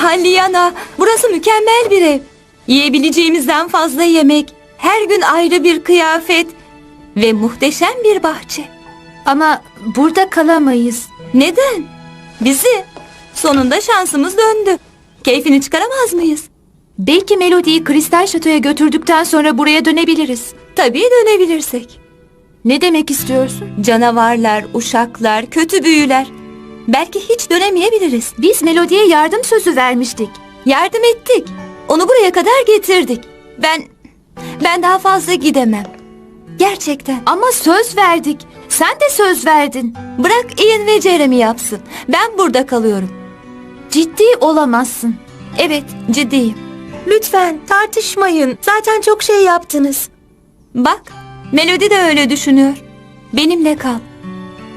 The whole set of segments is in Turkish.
Halliana, burası mükemmel bir ev. Yiyebileceğimizden fazla yemek, her gün ayrı bir kıyafet ve muhteşem bir bahçe. Ama burada kalamayız. Neden? Bizi. Sonunda şansımız döndü. Keyfini çıkaramaz mıyız? Belki Melody'yi Kristal Şato'ya götürdükten sonra buraya dönebiliriz. Tabii dönebilirsek. Ne demek istiyorsun? Canavarlar, uşaklar, kötü büyüler. Belki hiç dönemeyebiliriz. Biz Melody'ye yardım sözü vermiştik. Yardım ettik. Onu buraya kadar getirdik. Ben ben daha fazla gidemem. Gerçekten. Ama söz verdik. Sen de söz verdin. Bırak Ian ve Jeremy yapsın. Ben burada kalıyorum. Ciddi olamazsın. Evet, ciddiyim. Lütfen tartışmayın. Zaten çok şey yaptınız. Bak, Melody de öyle düşünüyor. Benimle kal.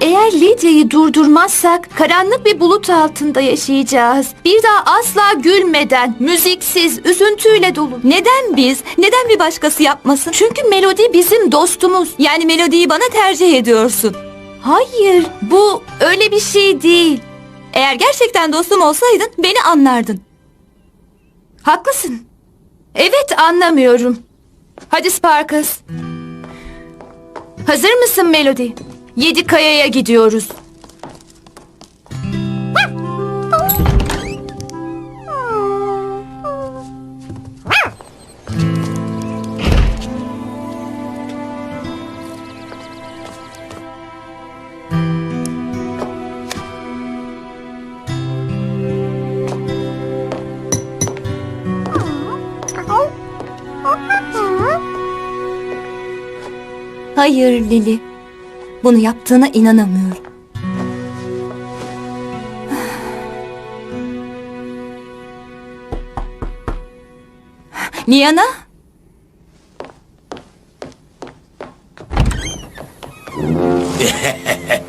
Eğer Lidya'yı durdurmazsak karanlık bir bulut altında yaşayacağız. Bir daha asla gülmeden, müziksiz, üzüntüyle dolu. Neden biz? Neden bir başkası yapmasın? Çünkü Melody bizim dostumuz. Yani Melody'yi bana tercih ediyorsun. Hayır, bu öyle bir şey değil. Eğer gerçekten dostum olsaydın beni anlardın. Haklısın. Evet anlamıyorum. Hadi Sparkus. Hazır mısın Melody? Yedi kayaya gidiyoruz. Hayır Lili. Bunu yaptığına inanamıyorum. Niana?